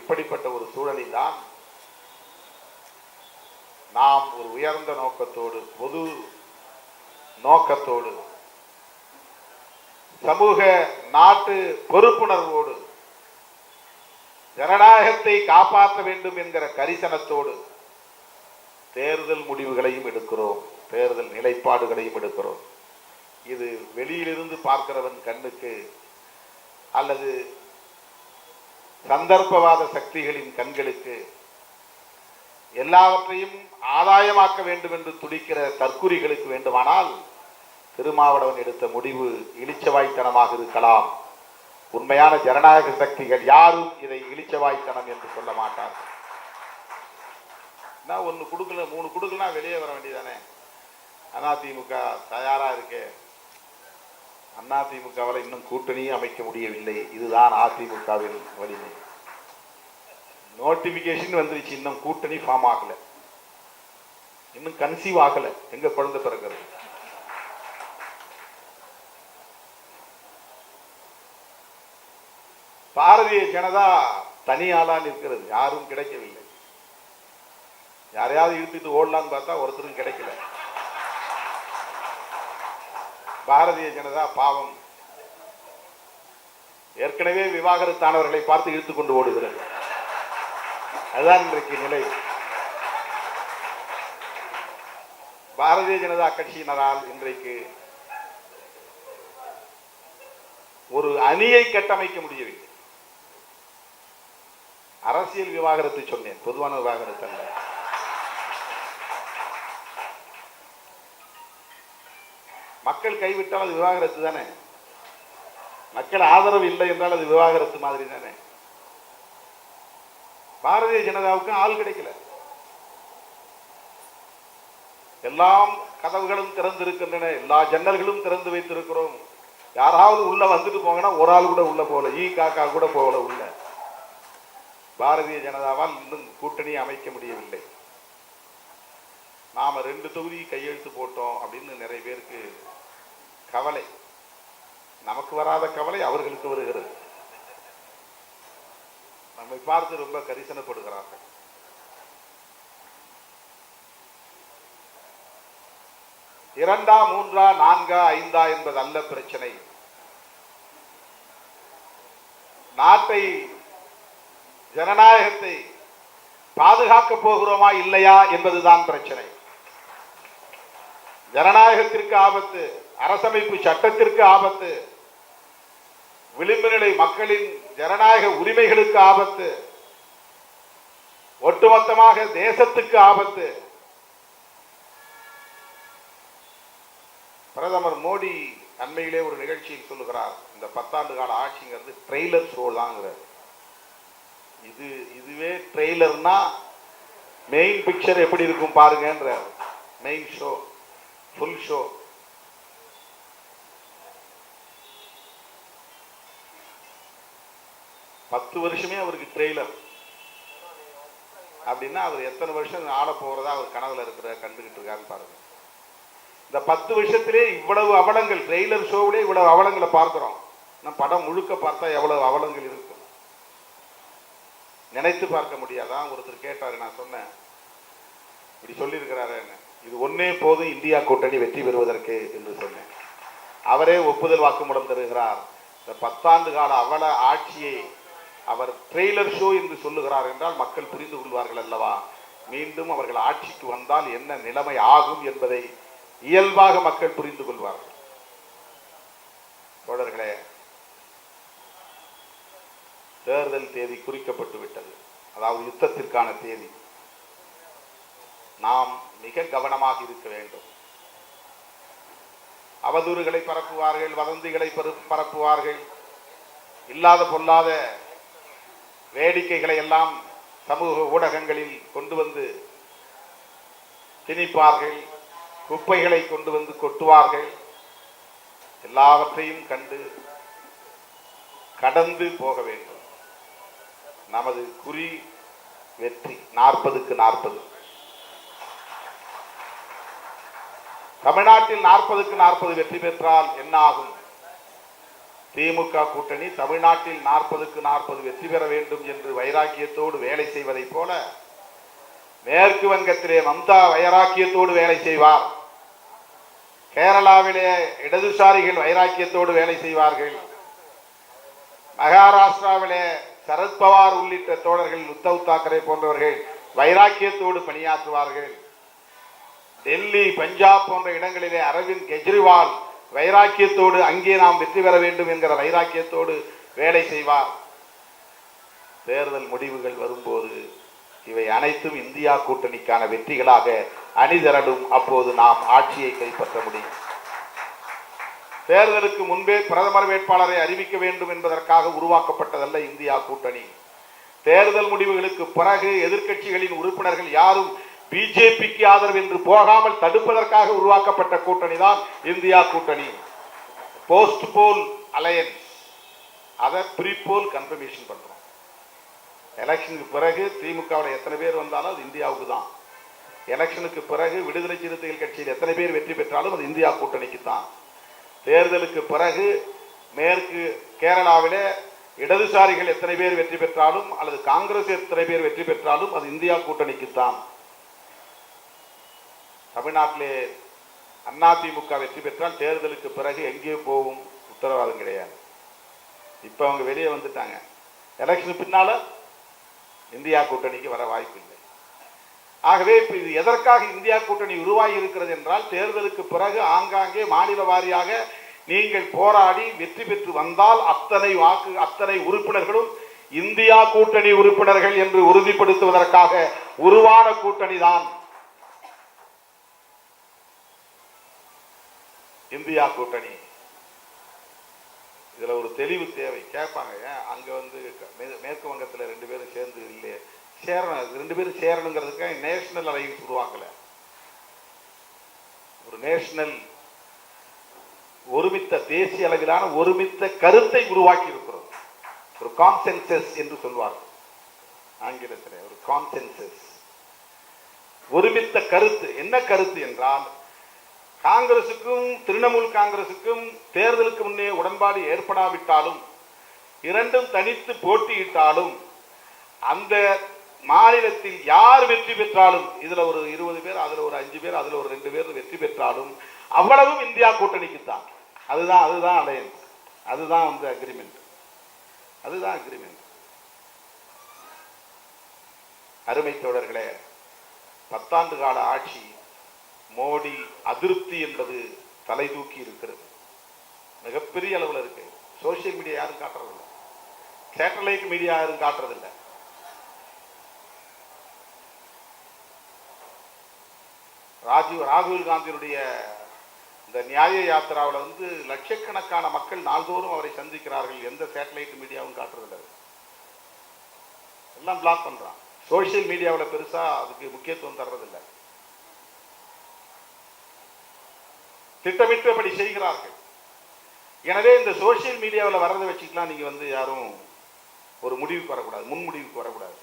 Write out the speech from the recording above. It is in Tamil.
இப்படிப்பட்ட ஒரு சூழலில் தான் நாம் ஒரு உயர்ந்த நோக்கத்தோடு பொது நோக்கத்தோடு சமூக நாட்டு பொறுப்புணர்வோடு ஜனநாயகத்தை காப்பாற்ற வேண்டும் என்கிற கரிசனத்தோடு தேர்தல் முடிவுகளையும் எடுக்கிறோம் தேர்தல் நிலைப்பாடுகளையும் எடுக்கிறோம். இது வெளியிலிருந்து பார்க்கிறவன் கண்ணுக்கு அல்லது சந்தர்ப்பவாத சக்திகளின் கண்களுக்கு எல்லாவற்றையும் ஆதாயமாக்க வேண்டும் என்று துடிக்கிற தற்குறிகளுக்கு வேண்டுமானால் திருமாவளவன் எடுத்த முடிவு இளிச்சவாய்த்தனமாக இருக்கலாம். உண்மையான ஜனநாயக சக்திகள் யாரும் இதை இளிச்சவாய்த்தனம் என்று சொல்ல மாட்டார்கள். நான் ஒன்று கொடுக்கல மூணு கொடுக்கலாம் வெளியே வர வேண்டியதானே அதிமுக தயாரா இருக்கே. அதிமுகவில் இன்னும் கூட்டணியும் அமைக்க முடியவில்லை. இதுதான் அதிமுகவின் வலிமை. நோட்டிபிகேஷன் வந்துருச்சு. இன்னும் கூட்டணி ஃபார்ம் ஆகல. இன்னும் கன்சீவ் ஆகல. எங்க குழந்தை பிறக்கிறது? பாரதிய ஜனதா தனியாளா நிற்கிறது. யாரும் கிடைக்கவில்லை. யாரையாவது இழுத்துட்டு ஓடலான்னு பார்த்தா ஒருத்தரும் கிடைக்கல. பாரதிய ஜனதா பாவம். ஏற்கனவே விவாகரத்தானவர்களை பார்த்து இழுத்துக் கொண்டு ஓடுகிறது அதுதான் இன்றைக்கு நிலை. பாரதிய ஜனதா கட்சியினரால் இன்றைக்கு ஒரு அணியை கட்டமைக்க முடியவில்லை. அரசியல் விவாகரத்து சொன்னேன் பொதுவான விவாகரத்து அல்ல. மக்கள் கைவிட்டால் அது விவாகரத்து தானே? மக்கள் ஆதரவு இல்லை என்றால் அது விவாகரத்து மாதிரி தானே? பாரதிய ஜனதாவுக்கு ஆள் கிடைக்கல. எல்லாம் கதவுகளும் திறந்திருக்கின்றன எல்லா ஜன்னல்களும் திறந்து வைத்திருக்கிறோம். யாராவது உள்ள வந்துட்டு போங்கன்னா ஒரு ஆள் கூட உள்ள போகல ஈ காக்கா கூட போகல உள்ள. பாரதிய ஜனதாவால் இன்னும் கூட்டணி அமைக்க முடியவில்லை. நாம ரெண்டு தொகுதி கையெழுத்து போட்டோம் அப்படின்னு நிறைய பேருக்கு கவலை. நமக்கு வராத கவலை அவர்களுக்கு வருகிறது. நம்மை பார்த்து ரொம்ப கரிசனப்படுகிறார்கள். இரண்டா மூன்றா நான்கா ஐந்தா என்பது அல்ல பிரச்சனை. நாட்டை ஜனநாயகத்தை பாதுகாக்க போகிறோமா இல்லையா என்பதுதான் பிரச்சனை. ஜனநாயகத்திற்கு ஆபத்து. அரசமைப்பு சட்டத்திற்கு ஆபத்து விளிம்பு நிலை மக்களின் ஜனநாயக உரிமைகளுக்கு ஆபத்து ஒட்டுமொத்தமாக தேசத்துக்கு ஆபத்து. பிரதமர் மோடி அண்மையிலே ஒரு நிகழ்ச்சியில் சொல்லுகிறார் இந்த பத்தாண்டு கால ஆட்சிங்கிறது ட்ரெய்லர் ஷோ இது இதுவே ட்ரெய்லர்னா மெயின் பிக்சர் எப்படி இருக்கும் பாருங்கன்ற மெயின் ஷோ ஃபுல் ஷோ பத்து வருஷமே அவருக்கு ட்ரெய்லர் அப்படின்னா அவர் எத்தனை வருஷம் ஆள போறதா அவர் கனவுல இருக்கிற கண்டுகிட்டு இருக்காருன்னு பாருங்க. இந்த பத்து வருஷத்திலே இவ்வளவு அவலங்கள் ட்ரெய்லர் ஷோவிலே இவ்வளவு அவலங்களை பார்க்குறோம். நம்ம படம் முழுக்க பார்த்தா எவ்வளவு அவலங்கள் இருக்கும். நினைத்து பார்க்க முடியாதான் ஒருத்தர் கேட்டாரு நான் சொன்னேன். இப்படி சொல்லியிருக்கிறாரு இது ஒன்னே போதும் இந்தியா கூட்டணி வெற்றி பெறுவதற்கு என்று சொன்னேன். அவரே ஒப்புதல் வாக்குமூலம் தருகிறார். இந்த பத்தாண்டு கால அவல ஆட்சியை அவர் ட்ரெய்லர் ஷோ என்று சொல்லுகிறார் என்றால் மக்கள் புரிந்து கொள்வார்கள் அல்லவா? மீண்டும் அவர்கள் ஆட்சிக்கு வந்தால் என்ன நிலைமை ஆகும் என்பதை இயல்பாக மக்கள் புரிந்து கொள்வார்கள். தோழர்களே தேர்தல் தேதி குறிக்கப்பட்டு விட்டது. அதாவது யுத்தத்திற்கான தேதி. நாம் மிக கவனமாக இருக்க வேண்டும். அவதூறுகளை பரப்புவார்கள் வதந்திகளை பரப்புவார்கள். இல்லாத பொல்லாத வேடிக்கைகளை எல்லாம் சமூக ஊடகங்களில் கொண்டு வந்து திணிப்பார்கள் குப்பைகளை கொண்டு வந்து கொட்டுவார்கள். எல்லாவற்றையும் கண்டு கடந்து போக வேண்டும். நமது குறி வெற்றி நாற்பதுக்கு நாற்பது. தமிழ்நாட்டில் நாற்பதுக்கு நாற்பது வெற்றி பெற்றால் என்ன ஆகும் திமுக கூட்டணி தமிழ்நாட்டில் நாற்பதுக்கு நாற்பது வெற்றி பெற வேண்டும் என்று வைராக்கியத்தோடு வேலை செய்வதைப் போல மேற்கு வங்கத்திலே மம்தா வைராக்கியத்தோடு வேலை செய்வார். கேரளாவிலே இடதுசாரிகள் வைராக்கியத்தோடு வேலை செய்வார்கள். மகாராஷ்டிராவிலே சரத்பவார் உள்ளிட்ட தோழர்கள் உத்தவ் தாக்கரே போன்றவர்கள் வைராக்கியத்தோடு பணியாற்றுவார்கள். டெல்லி பஞ்சாப் போன்ற இடங்களிலே அரவிந்த் கெஜ்ரிவால் வைராக்கியத்தோடு அங்கே நாம் வெற்றி பெற வேண்டும் என்கிற வைராக்கியத்தோடு வேலை செய்வார். தேர்தல் முடிவுகள் வரும்போது இவை அனைத்தும் இந்தியா கூட்டணிக்கான வெற்றிகளாக அணிதிரடும் அப்போது நாம் ஆட்சியை கைப்பற்ற முடியும். தேர்தலுக்கு முன்பே பிரதமர் வேட்பாளரை அறிவிக்க வேண்டும் என்பதற்காக உருவாக்கப்பட்டதல்ல இந்தியா கூட்டணி. தேர்தல் முடிவுகளுக்கு பிறகு எதிர்க்கட்சிகளின் உறுப்பினர்கள் யாரும் பிஜேபிக்கு ஆதரவு என்று போகாமல் தடுப்பதற்காக உருவாக்கப்பட்ட கூட்டணி தான் இந்தியா கூட்டணி. போஸ்ட் போல் அலையன்ஸ் அதை ப்ரீபோல் கன்ஃபர்மேஷன் பண்றோம். எலெக்ஷனுக்கு பிறகு திமுகவில் எத்தனை பேர் வந்தாலும் அது இந்தியாவுக்கு தான் எலெக்ஷனுக்கு பிறகு விடுதலை சிறுத்தைகள் கட்சியில் எத்தனை பேர் வெற்றி பெற்றாலும் அது இந்தியா கூட்டணிக்கு தான் தேர்தலுக்கு பிறகு மேற்கு கேரளாவில் இடதுசாரிகள் எத்தனை பேர் வெற்றி பெற்றாலும் அல்லது காங்கிரஸ் எத்தனை பேர் வெற்றி பெற்றாலும் அது இந்தியா கூட்டணிக்கு தான் தமிழ்நாட்டிலே அதிமுக வெற்றி பெற்றால் தேர்தலுக்கு பிறகு எங்கேயும் போகும் உத்தரவாதம் கிடையாது. இப்போ அவங்க வெளியே வந்துட்டாங்க. எலெக்ஷனுக்கு பின்னால் இந்தியா கூட்டணிக்கு வர வாய்ப்பு இல்லை. ஆகவே இப்போ இது எதற்காக இந்தியா கூட்டணி உருவாகி இருக்கிறது என்றால் தேர்தலுக்கு பிறகு ஆங்காங்கே மாநில வாரியாக நீங்கள் போராடி வெற்றி பெற்று வந்தால் அத்தனை வாக்கு அத்தனை உறுப்பினர்களும் இந்தியா கூட்டணி உறுப்பினர்கள் என்று உறுதிப்படுத்துவதற்காக உருவான கூட்டணி தான் இந்தியா கூட்டணி. இதில் ஒரு தெளிவு தேவை. கேட்பாங்க ஏன் அங்க வந்து மேற்கு வங்கத்தில் ரெண்டு பேரும் சேர்ந்து இல்லையே? சேரணும் ரெண்டு பேரும் சேரணுங்கிறதுக்காக நேஷனல் அலையன்ஸ் உருவாக்கல. ஒரு நேஷனல் ஒருமித்த தேசிய அளவிலான ஒருமித்த கருத்தை உருவாக்கி இருக்கிறோம். ஒரு கான்சென்சஸ் என்று சொல்வார்கள் ஆங்கிலத்தில் ஒரு கான்சென்சஸ் ஒருமித்த கருத்து என்ன கருத்து என்றால் காங்கிரசுக்கும் திரிணாமுல் காங்கிரசுக்கும் தேர்தலுக்கு முன்னே உடன்பாடு ஏற்படாவிட்டாலும் இரண்டும் தனித்து போட்டியிட்டாலும் அந்த மாநிலத்தில் யார் வெற்றி பெற்றாலும் இதுல ஒரு இருபது பேர் அதுல ஒரு அஞ்சு பேர் அதுல ஒரு ரெண்டு பேர் வெற்றி பெற்றாலும் அவ்வளவும் இந்தியா கூட்டணிக்கு தான். அதுதான் அதுதான் அலையன்ஸ் அதுதான் வந்து அக்ரிமெண்ட் அதுதான் அக்ரிமெண்ட் அருமை தோழர்களே பத்தாண்டு கால ஆட்சி மோடி அதிருப்தி என்பது தலை தூக்கி இருக்கிறது. மிகப்பெரிய அளவில் இருக்கு. சோசியல் மீடியா யாரும் காட்டுறதில்லை. சேட்டலைட் மீடியா யாரும் காட்டுறதில்லை. ராஜீவ் ராகுல் காந்தியினுடைய இந்த நியாய யாத்திராவில் வந்து லட்சக்கணக்கான மக்கள் நாள்தோறும் அவரை சந்திக்கிறார்கள். எந்த சேட்டலைட் மீடியாவும் காட்டுறதில்லை. எல்லாம் பிளாக் பண்றான். சோசியல் மீடியாவில் பெருசா அதுக்கு முக்கியத்துவம் தர்றதில்லை. திட்டமிட்டு அப்படி செய்கிறார்கள். எனவே இந்த சோசியல் மீடியாவில் வர்றதை வச்சுக்கலாம் நீங்கள் வந்து யாரும் ஒரு முடிவுக்கு வரக்கூடாது முன் முடிவுக்கு வரக்கூடாது.